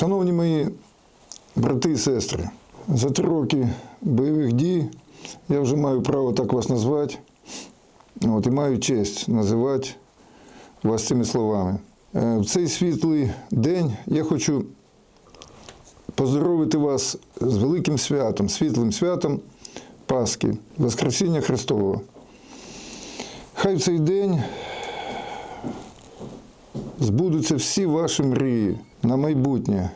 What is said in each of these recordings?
Шановні мої брати і сестри, за три роки бойових дій я вже маю право так вас назвати. От, і маю честь називати вас цими словами. Е, В цей світлий день я хочу поздоровити вас з великим святом, світлим святом Пасхи, Воскресіння Христового. Хай в цей день збудуться всі ваші мрії на майбутнє.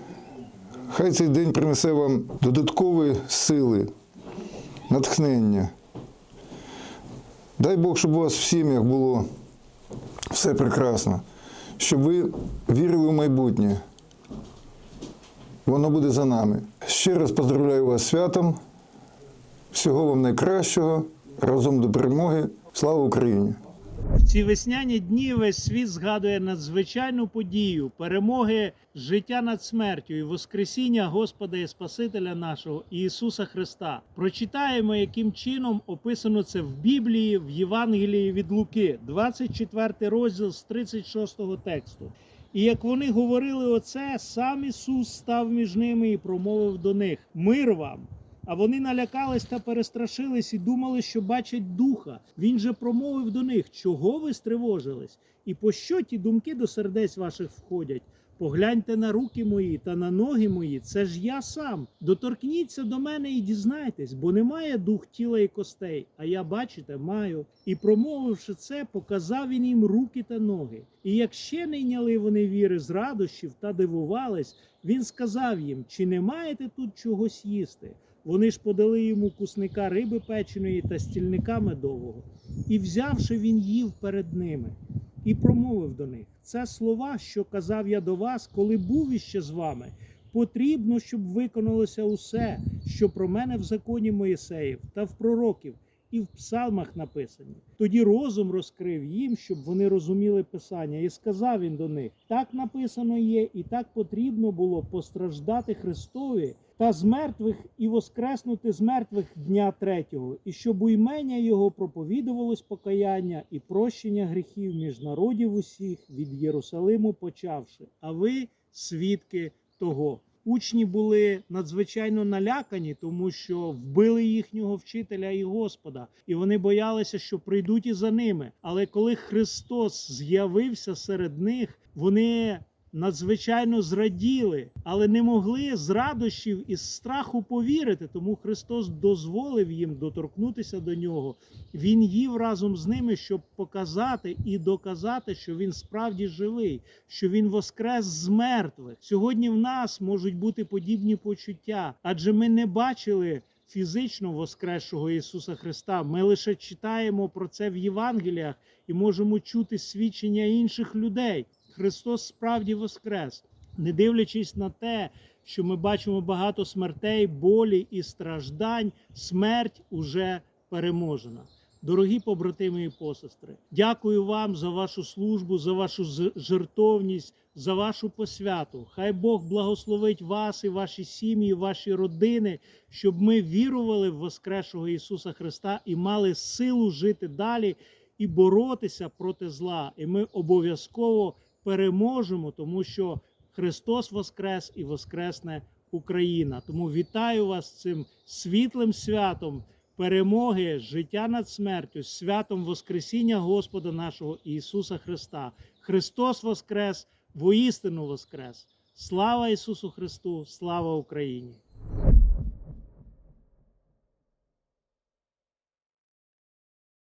Хай цей день принесе вам додаткові сили, натхнення. Дай Бог, щоб у вас в сім'ях було все прекрасно, щоб ви вірили в майбутнє. Воно буде за нами. Ще раз поздравляю вас святом. Всього вам найкращого. Разом до перемоги. Слава Україні! Ці весняні дні весь світ згадує надзвичайну подію перемоги життя над смертю і Воскресіння Господа і Спасителя нашого Ісуса Христа. Прочитаємо, яким чином описано це в Біблії, в Євангелії від Луки, 24 розділ з 36 тексту. І як вони говорили оце, сам Ісус став між ними і промовив до них: Мир вам! А вони налякались та перестрашились і думали, що бачать духа. Він же промовив до них, чого ви стривожились, і по що ті думки до сердець ваших входять? Погляньте на руки мої та на ноги мої, це ж я сам. Доторкніться до мене і дізнайтесь, бо немає дух тіла і костей, а я, бачите, маю. І промовивши це, показав він їм руки та ноги. І як ще не йняли вони віри з радощів та дивувались, він сказав їм: чи не маєте тут чогось їсти? Вони ж подали йому кусника риби печеної та стільника медового. І взявши, він їв перед ними і промовив до них: це слова, що казав я до вас, коли був іще з вами. Потрібно, щоб виконалося усе, що про мене в законі Моїсеїв та в пророків і в псалмах написані. Тоді розум розкрив їм, щоб вони розуміли Писання, і сказав він до них: так написано є, і так потрібно було постраждати Христові та з мертвих і воскреснути з мертвих дня третього, і щоб у імення його проповідувалось покаяння і прощення гріхів між народів усіх від Єрусалиму почавши. А ви свідки того. Учні були надзвичайно налякані, тому що вбили їхнього вчителя і Господа, і вони боялися, що прийдуть і за ними. Але коли Христос з'явився серед них, вони надзвичайно зраділи, але не могли з радощів і з страху повірити. Тому Христос дозволив їм доторкнутися до нього. Він їв разом з ними, щоб показати і доказати, що він справді живий, що він воскрес з мертвих. Сьогодні в нас можуть бути подібні почуття, адже ми не бачили. Фізично воскресшого Ісуса Христа. Ми лише читаємо про це в Євангеліях і можемо чути свідчення інших людей. Христос справді воскрес, не дивлячись на те, що ми бачимо багато смертей, болі і страждань, смерть уже переможена. Дорогі побратими і посестри, дякую вам за вашу службу, за вашу жертовність, за вашу посвяту. Хай Бог благословить вас і ваші сім'ї, ваші родини, щоб ми вірували в Воскресшого Ісуса Христа і мали силу жити далі і боротися проти зла. І ми обов'язково переможемо, тому що Христос Воскрес і Воскресне Україна. Тому вітаю вас цим світлим святом перемоги, життя над смертю, святом Воскресіння Господа нашого Ісуса Христа. Христос Воскрес, воістину Воскрес! Слава Ісусу Христу! Слава Україні!